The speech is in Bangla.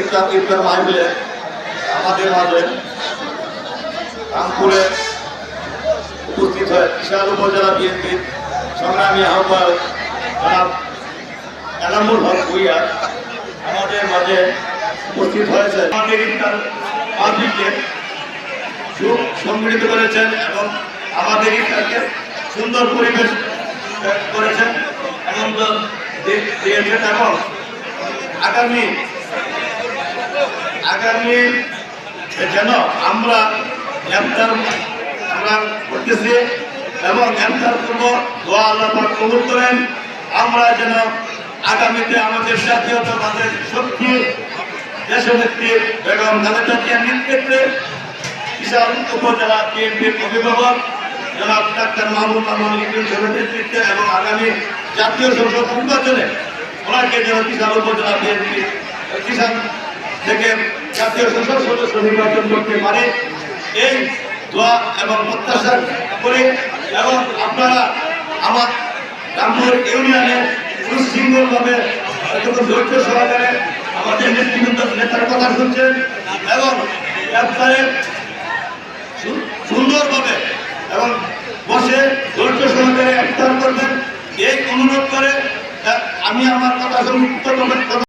ইফতার ইফতার মাহবিলে আমাদের মাঝে রামপুরে উপস্থিত হয় বিশাল উপজেলা বিএনপির সংগ্রামী আহ্বায়ক জনাব এনামুল হক ভুইয়া। আমাদের মাঝে উপস্থিত হয়েছে। আমাদের ইফতার মাহবিলকে সংগঠিত করেছেন এবং আমাদের ইফতারকে সুন্দর পরিবেশ করেছেন এবং দিয়েছেন এবং আগামী আগামী যেন আমরা গ্রেপ্তার আমরা করতেছি এবং গ্রেপ্তার করব, দোয়া আল্লাহ কবুল করেন। আমরা যেন আগামীতে আমাদের জাতীয়তাবাদের শক্তি দেশনেত্রী বেগম খালেদা নেতৃত্বে বিশাল উপজেলা বিএনপির অভিভাবক জনাব ডাক্তার মাহমুদ আহমদ লিখিন সাহেবের নেতৃত্বে এবং আগামী জাতীয় সংসদ নির্বাচনে ওনাকে যেন বিশাল উপজেলা বিএনপি কিষান থেকে জাতীয় সংসদ সদস্য নির্বাচন করতে পারে। এই দোয়া এবং প্রত্যাশা করে এবং আপনারা আমার রামপুর ইউনিয়নে সুশৃঙ্খলভাবে ধৈর্য সহকারে আমাদের নেতৃবৃন্দ নেতার কথা শুনছেন এবং সু- সুন্দরভাবে এবং বসে ধৈর্য সহকারে ইফতার করবেন। এই অনুরোধ করে আমি আমার কথা